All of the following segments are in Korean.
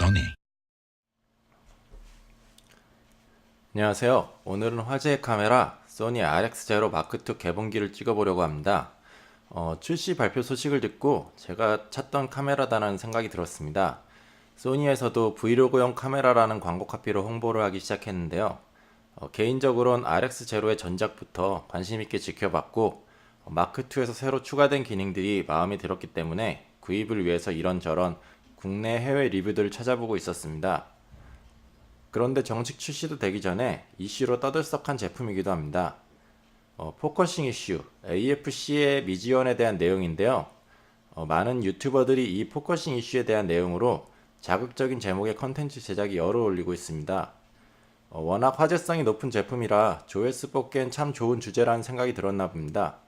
Sony. 안녕하세요. 오늘은 화제의 카메라 소니 RX0 마크2 개봉기를 찍어보려고 합니다. 어, 출시 발표 소식을 듣고 제가 찾던 카메라다라는 생각이 들었습니다. 소니에서도 브이로그용 카메라라는 광고 카피로 홍보를 하기 시작했는데요. 어, 개인적으로는 RX0의 전작부터 관심 있게 지켜봤고 어, 마크2에서 새로 추가된 기능들이 마음에 들었기 때문에 구입을 위해서 이런저런 국내 해외 리뷰들을 찾아보고 있었습니다. 그런데 정식 출시도 되기 전에 이슈로 떠들썩한 제품이기도 합니다. 어, 포커싱 이슈, AFC의 미지원에 대한 내용인데요. 어, 많은 유튜버들이 이 포커싱 이슈에 대한 내용으로 자극적인 제목의 컨텐츠 제작이 열을 올리고 있습니다. 어, 워낙 화제성이 높은 제품이라 조회수 뽑기엔 참 좋은 주제라는 생각이 들었나 봅니다.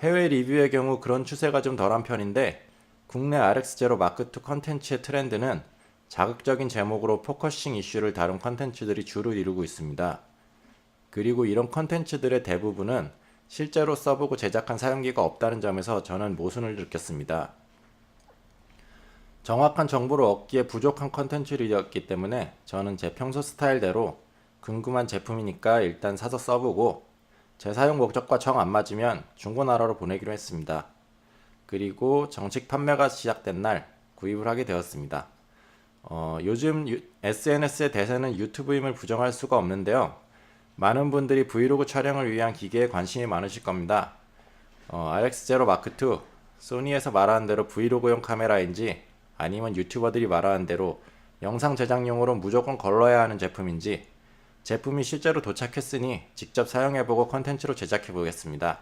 해외 리뷰의 경우 그런 추세가 좀 덜한 편인데 국내 RX0 마크 2 컨텐츠의 트렌드는 자극적인 제목으로 포커싱 이슈를 다룬 컨텐츠들이 주를 이루고 있습니다. 그리고 이런 컨텐츠들의 대부분은 실제로 써보고 제작한 사용기가 없다는 점에서 저는 모순을 느꼈습니다. 정확한 정보를 얻기에 부족한 컨텐츠들이었기 때문에 저는 제 평소 스타일대로 궁금한 제품이니까 일단 사서 써보고 제 사용 목적과 정 안 맞으면 중고나라로 보내기로 했습니다. 그리고 정식 판매가 시작된 날 구입을 하게 되었습니다. 어, 요즘 유- SNS의 대세는 유튜브임을 부정할 수가 없는데요. 많은 분들이 브이로그 촬영을 위한 기계에 관심이 많으실 겁니다. 어, RX0 마크2 소니에서 말하는 대로 브이로그용 카메라인지 아니면 유튜버들이 말하는 대로 영상 제작용으로 무조건 걸러야 하는 제품인지 제품이 실제로 도착했으니 직접 사용해보고 컨텐츠로 제작해보겠습니다.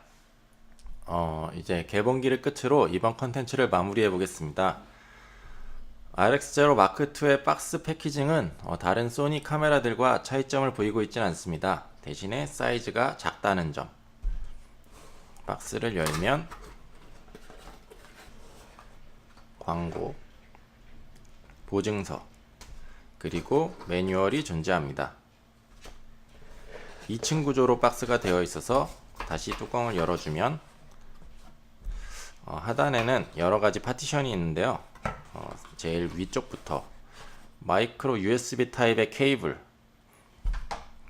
어, 이제 개봉기를 끝으로 이번 컨텐츠를 마무리해 보겠습니다. RX0 마크2의 박스 패키징은 어, 다른 소니 카메라들과 차이점을 보이고 있진 않습니다. 대신에 사이즈가 작다는 점. 박스를 열면 광고, 보증서, 그리고 매뉴얼이 존재합니다. 2층 구조로 박스가 되어 있어서 다시 뚜껑을 열어주면 어, 하단에는 여러 가지 파티션이 있는데요. 어, 제일 위쪽부터 마이크로 USB 타입의 케이블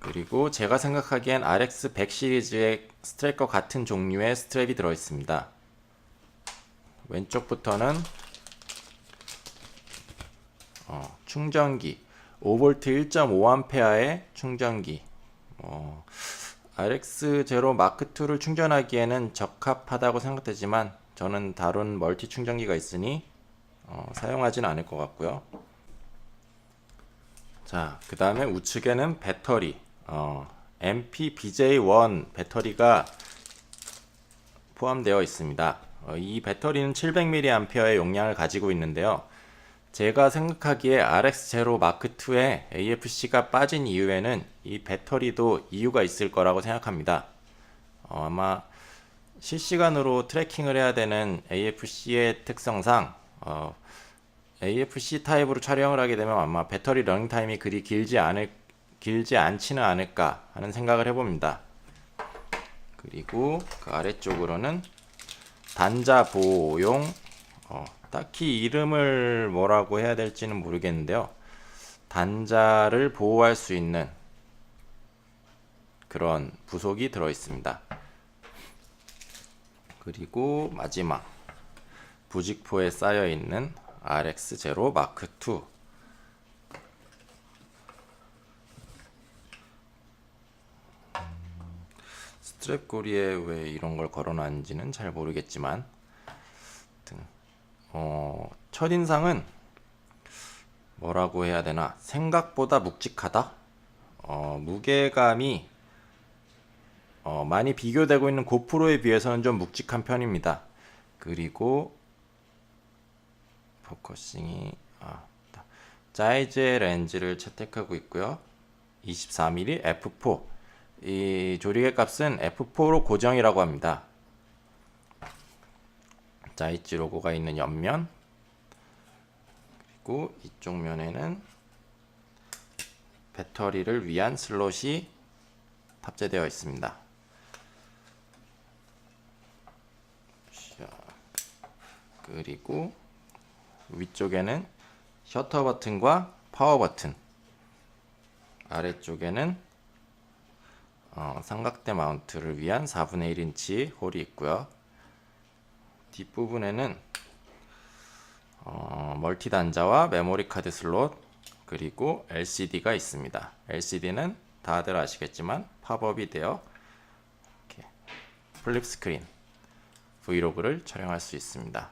그리고 제가 생각하기엔 RX 100 시리즈의 스트랩과 같은 종류의 스트랩이 들어 있습니다. 왼쪽부터는 어, 충전기 5V 1.5A의 충전기 어, RX0 마크2를 충전하기에는 적합하다고 생각되지만 저는 다른 멀티 충전기가 있으니 어, 사용하지는 않을 것 같고요. 자, 그 다음에 우측에는 배터리, 어, MP-BJ1 배터리가 포함되어 있습니다. 어, 이 배터리는 700mAh의 용량을 가지고 있는데요. 제가 생각하기에 RX0 마크2에 AFC가 빠진 이유에는 이 배터리도 이유가 있을 거라고 생각합니다. 어, 아마 실시간으로 트래킹을 해야 되는 AFC의 특성상 어, AFC 타입으로 촬영을 하게 되면 아마 배터리 러닝 타임이 그리 길지 않을 길지 않지는 않을까 하는 생각을 해봅니다. 그리고 그 아래쪽으로는 단자 보호용 어, 딱히 이름을 뭐라고 해야 될지는 모르겠는데요. 단자를 보호할 수 있는 그런 부속이 들어 있습니다. 그리고 마지막 부직포에 쌓여 있는 RX0 마크 2 스트랩 고리에 왜 이런 걸 걸어놨는지는 잘 모르겠지만 어, 첫인상은 뭐라고 해야 되나? 생각보다 묵직하다? 어, 무게감이 어, 많이 비교되고 있는 고프로에 비해서는 좀 묵직한 편입니다. 그리고 포커싱이 아, 자이제 렌즈를 채택하고 있고요. 24mm f4 이 조리개 값은 f4로 고정이라고 합니다. 자이치 로고가 있는 옆면 그리고 이쪽 면에는 배터리를 위한 슬롯이 탑재되어 있습니다. 그리고 위쪽에는 셔터 버튼과 파워 버튼 아래쪽에는 어, 삼각대 마운트를 위한 4분의 1인치 홀이 있고요. 뒷부분에는 어, 멀티 단자와 메모리 카드 슬롯 그리고 LCD가 있습니다. LCD는 다들 아시겠지만 팝업이 되어 이렇게 플립 스크린 브이로그를 촬영할 수 있습니다.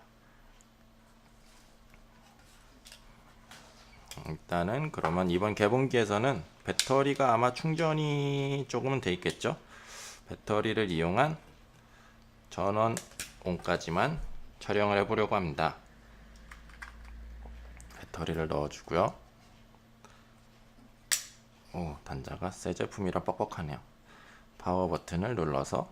일단은 그러면 이번 개봉기에서는 배터리가 아마 충전이 조금은 돼 있겠죠. 배터리를 이용한 전원 온까지만 촬영을 해보려고 합니다. 배터리를 넣어주고요. 오, 단자가 새 제품이라 뻑뻑하네요. 파워 버튼을 눌러서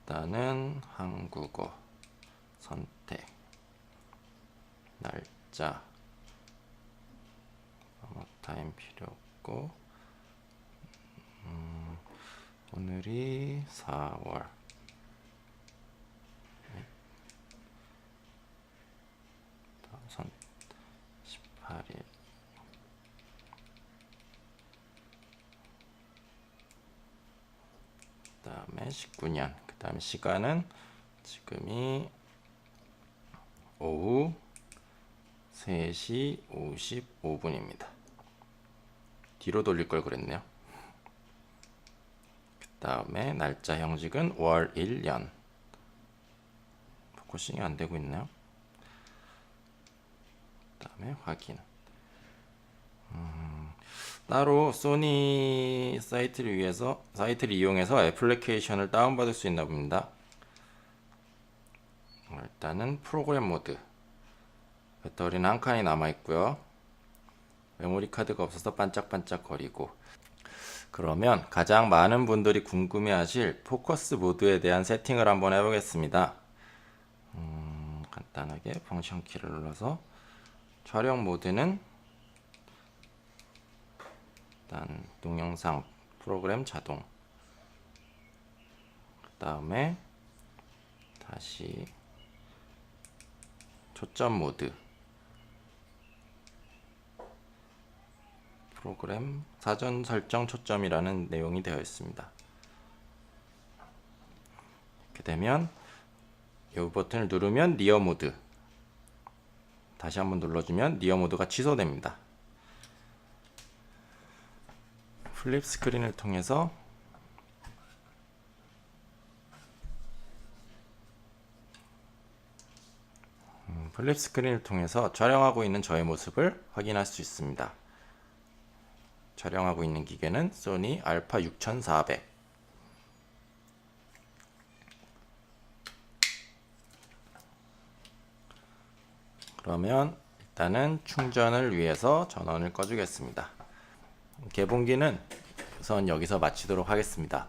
일단은 한국어 선택 날짜. 아마 타임 필요 없고. 음, 오늘이 4월. 선 18일. 그 다음에 19년. 그 다음에 시간은 지금이 오후 3시 55분입니다. 뒤로 돌릴 걸 그랬네요. 그 다음에 날짜 형식은 월 1년. 포커싱이 안 되고 있네요. 그 다음에 확인. 음, 따로 소니 사이트를 위해서 사이트를 이용해서 애플리케이션을 다운받을 수 있나 봅니다. 일단은 프로그램 모드. 배터리는 한 칸이 남아 있고요. 메모리 카드가 없어서 반짝반짝 거리고. 그러면 가장 많은 분들이 궁금해 하실 포커스 모드에 대한 세팅을 한번 해보겠습니다. 음, 간단하게 펑션 키를 눌러서 촬영 모드는 일단 동영상 프로그램 자동. 그 다음에 다시 초점 모드. 프로그램 사전 설정 초점이라는 내용이 되어 있습니다. 이렇게 되면 이 버튼을 누르면 리어 모드 다시 한번 눌러주면 리어 모드가 취소됩니다. 플립 스크린을 통해서 음, 플립 스크린을 통해서 촬영하고 있는 저의 모습을 확인할 수 있습니다. 촬영하고 있는 기계는 소니 알파 6400. 그러면 일단은 충전을 위해서 전원을 꺼주겠습니다. 개봉기는 우선 여기서 마치도록 하겠습니다.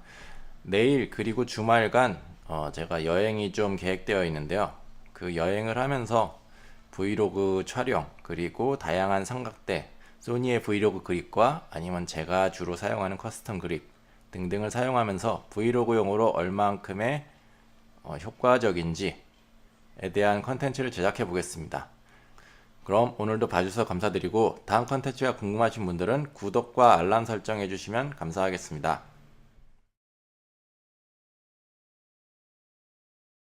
내일 그리고 주말간 어, 제가 여행이 좀 계획되어 있는데요. 그 여행을 하면서 브이로그 촬영 그리고 다양한 삼각대 소니의 브이로그 그립과 아니면 제가 주로 사용하는 커스텀 그립 등등을 사용하면서 브이로그용으로 얼만큼의 어, 효과적인지에 대한 컨텐츠를 제작해 보겠습니다. 그럼 오늘도 봐주셔서 감사드리고 다음 컨텐츠가 궁금하신 분들은 구독과 알람 설정해 주시면 감사하겠습니다.